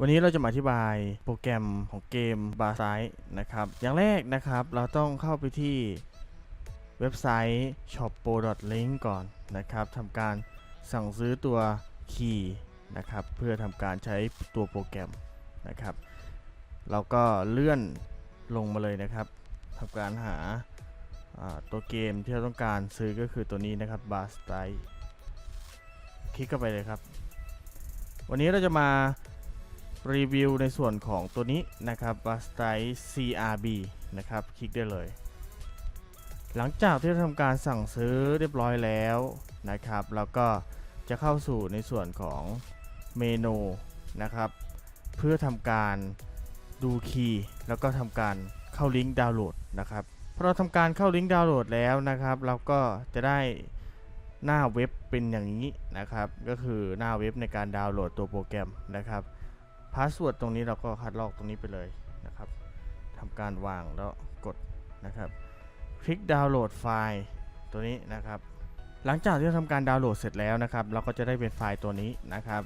วันนี้เราจะมาอธิบายโปรแกรมของเกมบา r ไซนะครับ อย่างแรกนะครับเราต้องเข้าไปที่เว็บไซต์ shoppo.link ก่อนนะครับทำการสั่งซื้อตัวคีย์นะครับเพื่อทำการใช้ตัวโปรแกรมนะครับ เราก็เลื่อนลงมาเลยนะครับทำการหาตัวเกมที่เราต้องการซื้อก็คือตัวนี้นะครับ b a r ไ i คลิกเข้าไปเลยครับ วันนี้เราจะมา รีวิวในส่วนของตัวนี้นะครับ b a s t i CRB นะครับ คลิกได้เลย หลังจากที่ทำการสั่งซื้อเรียบร้อยแล้วนะครับ แล้วก็จะเข้าสู่ในส่วนของเมนูนะครับ เพื่อทำการดูคีย์แล้วก็ทำการเข้าลิงก์ดาวน์โหลดนะครับพอเราทำการเข้าลิงก์ดาวน์โหลดแล้วนะครับ เราก็จะได้หน้าเว็บเป็นอย่างนี้นะครับ ก็คือหน้าเว็บในการดาวน์โหลดตัวโปรแกรมนะครับ พาสเวิร์ดตรงนี้เราก็คัดลอกตรงนี้ไปเลยนะครับทำการวางแล้วกดนะครับ คลิกดาวน์โหลดไฟล์ตัวนี้นะครับ หลังจากที่เราทำการดาวน์โหลดเสร็จแล้วนะครับ เราก็จะได้เป็นไฟล์ตัวนี้นะครับ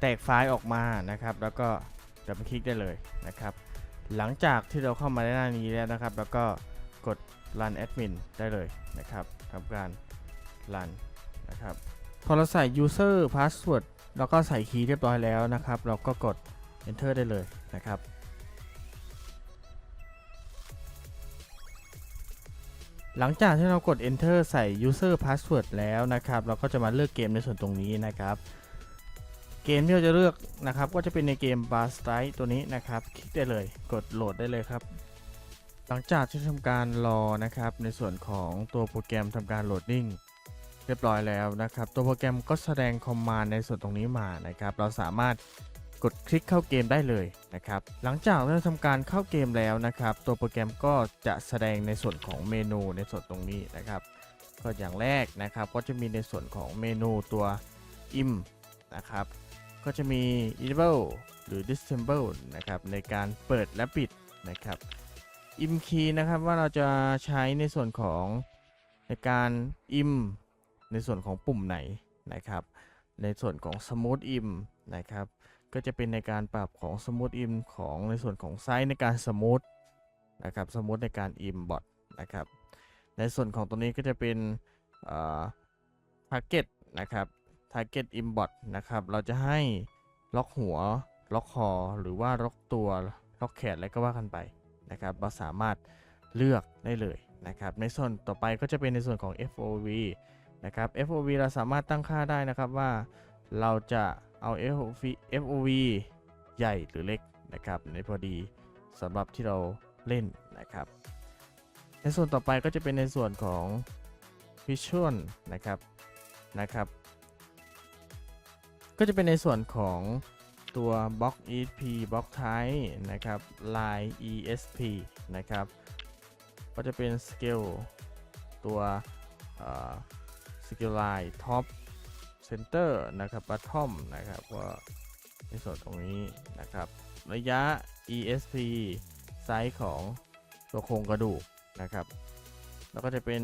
แตกไฟล์ออกมานะครับ แล้วก็ดับเบิลคลิกได้เลยนะครับ หลังจากที่เราเข้ามาในหน้านี้แล้วนะครับ แล้วก็กด run admin ได้เลยนะครับทำการ run นะครับพอเราใส่ user password แล้วก็ใส่คีย์เรียบร้อยแล้วนะครับ เราก็กด enter ได้เลยนะครับ หลังจากที่เรากด enter ใส่ user password แล้วนะครับ เราก็จะมาเลือกเกมในส่วนตรงนี้นะครับ เกมที่เราจะเลือกนะครับ ก็จะเป็นในเกม Bar Strike ตัวนี้นะครับ คลิกได้เลย กดโหลดได้เลยครับ หลังจากที่ทำการรอนะครับ ในส่วนของตัวโปรแกรมทำการโหลดดิ้ง เรียบร้อยแล้วนะครับ ตัวโปรแกรมก็แสดงคอมมานด์ในส่วนตรงนี้มานะครับ เราสามารถกดคลิกเข้าเกมได้เลยนะครับ หลังจากที่เราทำการเข้าเกมแล้วนะครับ ตัวโปรแกรมก็จะแสดงในส่วนของเมนูในส่วนตรงนี้นะครับ ก็อย่างแรกนะครับก็จะมีในส่วนของเมนูตัว im นะครับก็จะมี enable หรือ disable นะครับในการเปิดและปิดนะครับ im key นะครับว่าเราจะใช้ในส่วนของในการ im ในส่วนของปุ่มไหนนะครับ ในส่วนของ smooth im นะครับ ก็จะเป็นในการปรับของ smooth im ของในส่วนของไซส์ในการ smooth นะครับ smooth ในการ im bot นะครับ ในส่วนของตัวนี้ก็จะเป็น target นะครับ target imbot นะครับ เราจะให้ล็อกหัว ล็อกคอ หรือว่าล็อกตัว ล็อกแขนอะไรก็ว่ากันไปนะครับ เราสามารถเลือกได้เลยนะครับ ในส่วนต่อไปก็จะเป็นในส่วนของ FOV นะครับ FOV เราสามารถตั้งค่าได้นะครับว่าเราจะเอา FOV FOV ใหญ่หรือเล็กนะครับในพอดีสำหรับที่เราเล่นนะครับ ในส่วนต่อไปก็จะเป็นในส่วนของ Visual นะครับนะครับ ก็จะเป็นในส่วนของตัว Box ESP Box Type นะครับ Line ESP นะครับ ก็จะเป็น Scale ตัว เอ่อ Scale Line Top Center นะครับ Bottom นะครับก็ในส่วนตรงนี้นะครับ ระยะ ESP ไซส์ของตัวโครงกระดูกนะครับ แล้วก็จะเป็น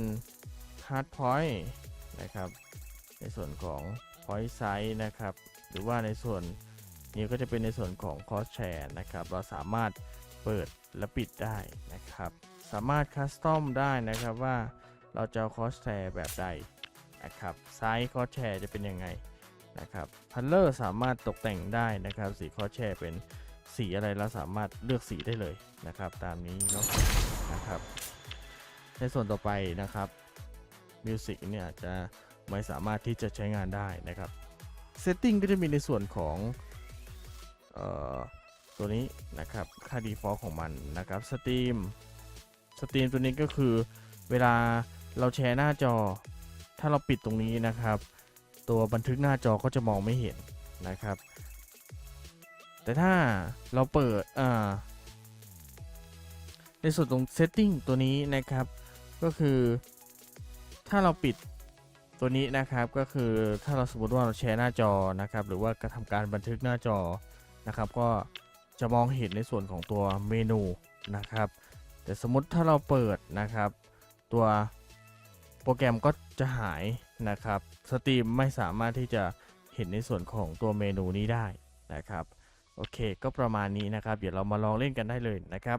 Hard Point นะครับ ในส่วนของ point size นะครับ หรือว่าในส่วนนี้ก็จะเป็นในส่วนของ cost share นะครับ เราสามารถเปิดและปิดได้นะครับ สามารถ custom ได้นะครับว่าเราจะเอา cost share แบบใด นะครับ size cost share จะเป็นยังไงนะครับ color สามารถตกแต่งได้นะครับ สี cost share เป็นสีอะไรเราสามารถเลือกสีได้เลยนะครับ ตามนี้เนาะนะครับ ในส่วนต่อไปนะครับ Music เนี่ยจะไม่สามารถที่จะใช้งานได้นะครับ Setting ก็จะมีในส่วนของออตัวนี้นะครับค่า default ของมันนะครับ Steam Steam ตัวนี้ก็คือเวลาเราแชร์หน้าจอ ถ้าเราปิดตรงนี้นะครับ ตัวบันทึกหน้าจอก็จะมองไม่เห็นนะครับ แต่ถ้าเราเปิดอ่าในส่วนตรง Setting ตัวนี้นะครับ ก็คือถ้าเราปิดตัวนี้นะครับก็คือถ้าเราสมมติว่าเราแชร์หน้าจอนะครับ หรือว่ากระทำการบันทึกหน้าจอนะครับ ก็จะมองเห็นในส่วนของตัวเมนูนะครับ แต่สมมติถ้าเราเปิดนะครับ ตัว โปรแกรมก็จะหายนะครับสตรีมไม่สามารถที่จะเห็นในส่วนของตัวเมนูนี้ได้นะครับ โอเคก็ประมาณนี้นะครับ เดี๋ยวเรามาลองเล่นกันได้เลยนะครับ